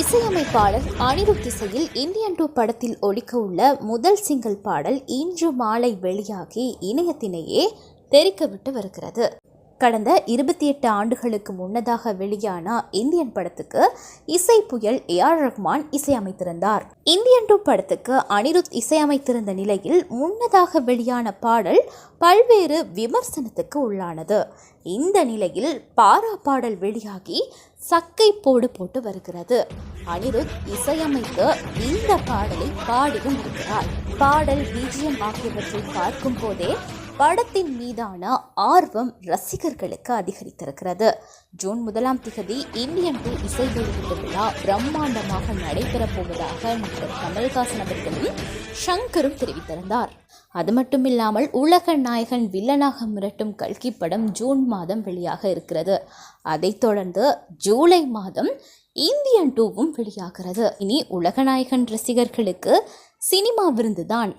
இசையமைப்பாளர் அனிருத் இசையில் Indian two படத்தில் ஒலிக்க உள்ள முதல் சிங்கிள் பாடல் இன்று மாலை வெளியாகி இணையத்தினையே தெரிக்கவிட்டு வருகிறது. கடந்த இருபத்தி எட்டு ஆண்டுகளுக்கு முன்னதாக வெளியான இந்தியன் படத்துக்கு இசை புயல் ஏ ஆர் ரஹ்மான் இசையமைத்திருந்தார். இந்தியன் டூ படத்துக்கு அனிருத் இசையமைத்திருந்த நிலையில் முன்னதாக வெளியான பாடல் பல்வேறு விமர்சனத்துக்கு உள்ளானது. இந்த நிலையில் பாரா பாடல் வெளியாகி சக்கை போடு போட்டு வருகிறது. அனிருத் இசையமைத்து இந்த பாடலை பாடியும் இருக்கிறார். பாடல் பீஜியம் ஆகியவற்றை பார்க்கும் போதே படத்தின் மீதான ஆர்வம் ரசிகர்களுக்கு அதிகரித்திருக்கிறது. ஜூன் முதலாம் திகதி இந்தியன் டூ இசை வெளியீட்டு விழா பிரம்மாண்டமாக நடைபெறப் போவதாக நடிகர் கமல்ஹாசன் அவர்களும் ஷங்கரும் தெரிவித்திருந்தார். அது மட்டுமில்லாமல் உலக நாயகன் வில்லனாக மிரட்டும் கல்கி படம் ஜூன் மாதம் வெளியாக இருக்கிறது. அதைத் தொடர்ந்து ஜூலை மாதம் இந்தியன் டூவும் வெளியாகிறது. இனி உலகநாயகன் ரசிகர்களுக்கு சினிமா விருந்துதான்.